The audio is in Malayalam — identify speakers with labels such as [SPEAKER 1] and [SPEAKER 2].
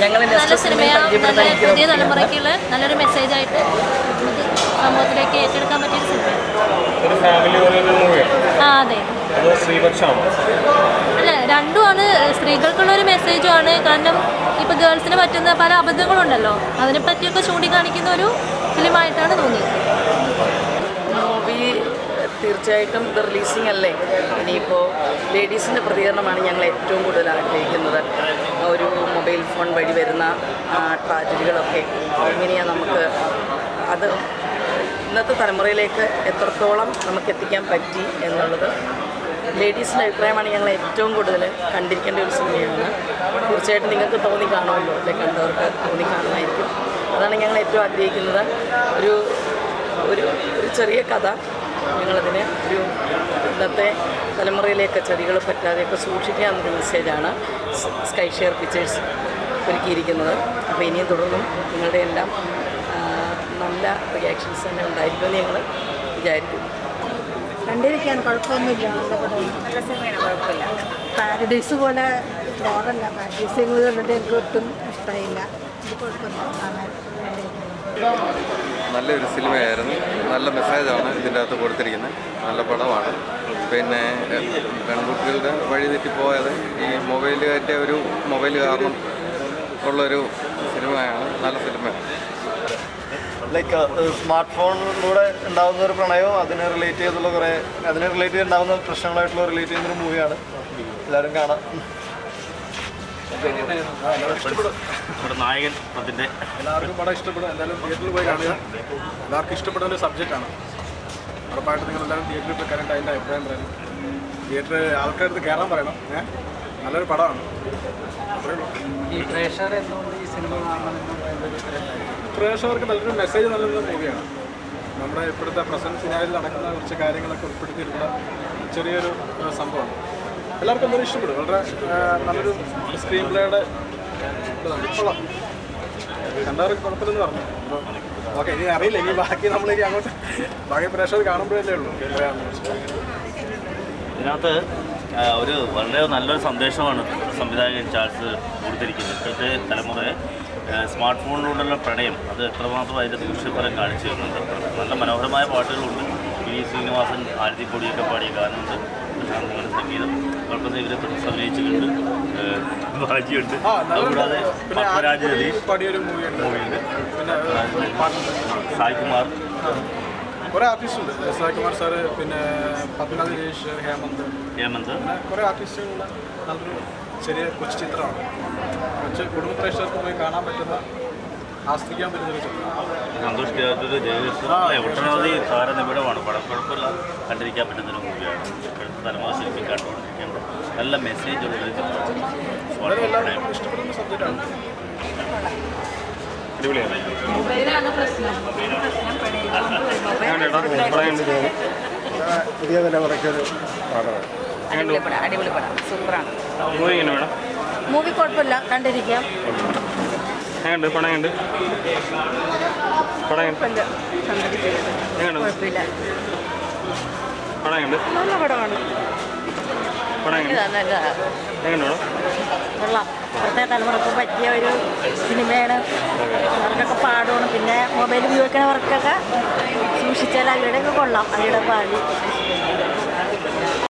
[SPEAKER 1] നല്ല സിനിമയാണ് നല്ല പുതിയ തലമുറയ്ക്കുള്ള നല്ലൊരു മെസ്സേജ് ആയിട്ട് സമൂഹത്തിലേക്ക് ഏറ്റെടുക്കാൻ പറ്റിയ സിനിമ.
[SPEAKER 2] ഒരു ഫാമിലി ഓറിയന്റഡ് മൂവിയാണ്
[SPEAKER 1] ആ അതെ. അല്ല രണ്ടുമാണ്. സ്ത്രീകൾക്കുള്ള ഒരു മെസ്സേജുമാണ് കാരണം ഇപ്പൊ ഗേൾസിന് പറ്റുന്ന പല അബദ്ധങ്ങളുണ്ടല്ലോ. അതിനെ പറ്റിയൊക്കെ ചൂണ്ടിക്കാണിക്കുന്ന ഒരു ഫിലിമായിട്ടാണ് തോന്നിയത്.
[SPEAKER 3] മൂവി തീർച്ചയായിട്ടും ഇത് റിലീസിംഗ് അല്ലേ? ഇനിയിപ്പോൾ ലേഡീസിന്റെ പ്രതികരണമാണ് ഞങ്ങൾ ഏറ്റവും കൂടുതൽ ആഗ്രഹിക്കുന്നത്. ഒരു ഫോൺ വഴി വരുന്ന ട്രാജഡികളൊക്കെ. എങ്ങനെയാണ് നമുക്ക് അത് ഇന്നത്തെ തലമുറയിലേക്ക് എത്രത്തോളം നമുക്ക് എത്തിക്കാൻ പറ്റി എന്നുള്ളത് ലേഡീസിന്റെ അഭിപ്രായമാണ് ഞങ്ങൾ ഏറ്റവും കൂടുതൽ കണ്ടിരിക്കേണ്ട ഒരു സിനിമയാണ്. തീർച്ചയായിട്ടും നിങ്ങൾക്ക് തോന്നി കാണുമല്ലോ അല്ലെ? കണ്ടവർക്ക് തോന്നി കാണുമായിരിക്കും അതാണ് ഞങ്ങൾ ഏറ്റവും ആഗ്രഹിക്കുന്നത്. ഒരു ഒരു ഒരു ചെറിയ കഥ ഞങ്ങളതിന് ഒരു ഇന്നത്തെ തലമുറയിലേക്ക് ചതികൾ പറ്റാതെയൊക്കെ സൂക്ഷിക്കുക എന്നൊരു മെസ്സേജാണ് സ്കൈ ഷെയർ പിക്ചേഴ്സ് ഒരുക്കിയിരിക്കുന്നത്. അപ്പോൾ ഇനിയും തുടർന്നും നിങ്ങളുടെ എല്ലാം നല്ല റിയാക്ഷൻസ് തന്നെ ഉണ്ടായിരിക്കുമെന്ന് ഞങ്ങൾ വിചാരിക്കുന്നു.
[SPEAKER 4] കണ്ടിരിക്കാൻ കുഴപ്പമൊന്നുമില്ല. നല്ല
[SPEAKER 3] സിനിമയാണ് കുഴപ്പമില്ല
[SPEAKER 4] പാരഡൈസ് പോലെ ഫ്ലോറല്ല പാരഡൈസ് കണ്ടിട്ട് എനിക്ക് ഒട്ടും ഇഷ്ടമായില്ല.
[SPEAKER 5] നല്ലൊരു സിനിമയായിരുന്നു. നല്ല മെസ്സേജാണ് ഇതിന്റെ അകത്ത് കൊടുത്തിരിക്കുന്നത്. നല്ല പടമാണ്. പിന്നെ പെൺകുട്ടികളുടെ വഴി തെറ്റിപ്പോയത് ഈ മൊബൈലുകാരുടെ ഒരു മൊബൈൽ കാരണം ഉള്ളൊരു സിനിമയാണ് നല്ല സിനിമയാണ്.
[SPEAKER 6] ലൈക്ക് സ്മാർട്ട് ഫോണിലൂടെ ഉണ്ടാകുന്ന ഒരു പ്രണയവും അതിനെ റിലേറ്റ് ചെയ്തുള്ള കുറേ അതിനെ റിലേറ്റ് ചെയ്തുണ്ടാകുന്ന പ്രശ്നങ്ങളായിട്ടുള്ള റിലേറ്റ് ചെയ്യുന്ന ഒരു മൂവിയാണ്. എല്ലാവരും കാണാം.
[SPEAKER 2] നമ്മുടെ നായകൻ അതിന്റെ
[SPEAKER 7] എല്ലാവർക്കും പടം ഇഷ്ടപ്പെടും. എല്ലാവരും തിയേറ്ററിൽ പോയി കാണുക. എല്ലാവർക്കും ഇഷ്ടപ്പെടുന്ന ഒരു സബ്ജക്റ്റാണ് ഉറപ്പായിട്ട് നിങ്ങൾ എല്ലാവരും തിയേറ്ററിൽ പോയി കണ്ടിട്ട് അതിന്റെ അഭിപ്രായം പറയണം തിയേറ്ററിൽ ആൾക്കാരുടെ കയറാൻ പറയണം. ഏഹ് നല്ലൊരു പടമാണ്. പ്രേക്ഷകർക്ക് നല്ലൊരു മെസ്സേജ് നൽകുന്ന മൂവിയാണ് നമ്മുടെ ഇപ്പോഴത്തെ പ്രസന്റ് സിനിമയിൽ നടക്കുന്ന കുറച്ച് കാര്യങ്ങളൊക്കെ ഉൾപ്പെടുത്തിയിട്ടുള്ള ചെറിയൊരു സംഭവമാണ്. എല്ലാവർക്കും വളരെ ഇഷ്ടപ്പെടും. വളരെ നല്ലൊരു സ്ക്രീൻ പ്ലേയുടെ കൊള്ളാം. കണ്ടവർക്ക് കുഴപ്പമില്ലെന്ന് പറഞ്ഞു. അപ്പോൾ ഓക്കെ ഇനി അറിയില്ല. ഇനി ബാക്കി നമ്മൾ ഇനി അങ്ങോട്ട് ബാക്കി പ്രേക്ഷകർ കാണുമ്പോഴല്ലേ ഉള്ളൂ.
[SPEAKER 2] ഇതിനകത്ത് ഒരു വളരെ നല്ലൊരു സന്ദേശമാണ് സംവിധായകൻ ചാൾസ് കൊടുത്തിരിക്കുന്നത്. ഇപ്പോഴത്തെ തലമുറയെ സ്മാർട്ട് ഫോണിലൂടെയുള്ള പ്രണയം അത് എത്രമാത്രം അതിന്റെ ദൂഷ്യഫലം കാണിച്ചു തരുന്നുണ്ട്. നല്ല മനോഹരമായ പാട്ടുകളുണ്ട്. വി ശ്രീനിവാസൻ ആരതി പൊടിയൊക്കെ പാടിയ ഗാനമുണ്ട്. പ്രശാന്തങ്ങളുടെ സംഗീതം. കുഴപ്പം ഇവരെ അഭിനയിച്ചിട്ടുണ്ട്.
[SPEAKER 7] നല്ല
[SPEAKER 2] അതുകൂടാതെ പത്മരാജ് രതീഷ്
[SPEAKER 7] മൂവിയുണ്ട്. പിന്നെ കുറേ ആർട്ടിസ്റ്റ് ഉണ്ട്. സായ് കുമാർ സാറ് പിന്നെ പത്മനാഥ് രജേഷ് ഹേമന്ത്.
[SPEAKER 2] ഹേമന്ത്?
[SPEAKER 7] അങ്ങനെ കുറേ ആർട്ടിസ്റ്റുകളുള്ള നല്ലൊരു ചെറിയ കൊച്ചു ചിത്രമാണ്. കൊച്ചു കുടുംബ പ്രേക്ഷകർക്ക് പോയി കാണാൻ പറ്റുന്ന ആസ്വദിക്കാൻ പറ്റുന്ന ഒരു ചിത്രം.
[SPEAKER 2] സന്തോഷ് തിയേറ്റർ ജയകൃഷ്ണൻ അല്ലെ ഒട്ടനവധി താരനിബിഡമാണ് പടം. കുഴപ്പമില്ല. കണ്ടിരിക്കാൻ പറ്റുന്ന ഒരു മൂവിയാണ് ഇപ്പോഴത്തെ തലമുറ ശരിക്കും കണ്ടുകൊണ്ടിരിക്കേണ്ട നല്ല മെസ്സേജ് ഉള്ള ഒരു ചിത്രം.
[SPEAKER 7] വളരെ എല്ലാവർക്കും ഇഷ്ടപ്പെടുന്ന സബ്ജക്റ്റാണ്
[SPEAKER 6] പുതിയ തലമുറയ്ക്കൊരു പാഠമാണ്
[SPEAKER 3] അടിപൊളി പടം അടിപൊളി പടം സൂപ്പറാണ്.
[SPEAKER 2] മൂവി എങ്ങനെ
[SPEAKER 4] മൂവി കുഴപ്പമില്ല. കണ്ടിരിക്കാം.
[SPEAKER 2] എങ്ങനെയുണ്ട്
[SPEAKER 4] കുഴപ്പമില്ല. നല്ല പടമാണ്. കൊള്ളാം. ഇപ്പോഴത്തെ തലമുറയ്ക്ക് പറ്റിയ ഒരു സിനിമയാണ്. അവർക്കൊക്കെ പാടുകയാണ് പിന്നെ മൊബൈൽ ഉപയോഗിക്കുന്നവർക്കൊക്കെ സൂക്ഷിച്ചാൽ അങ്ങനെയൊക്കെ കൊള്ളാം. അങ്ങനെ പാടി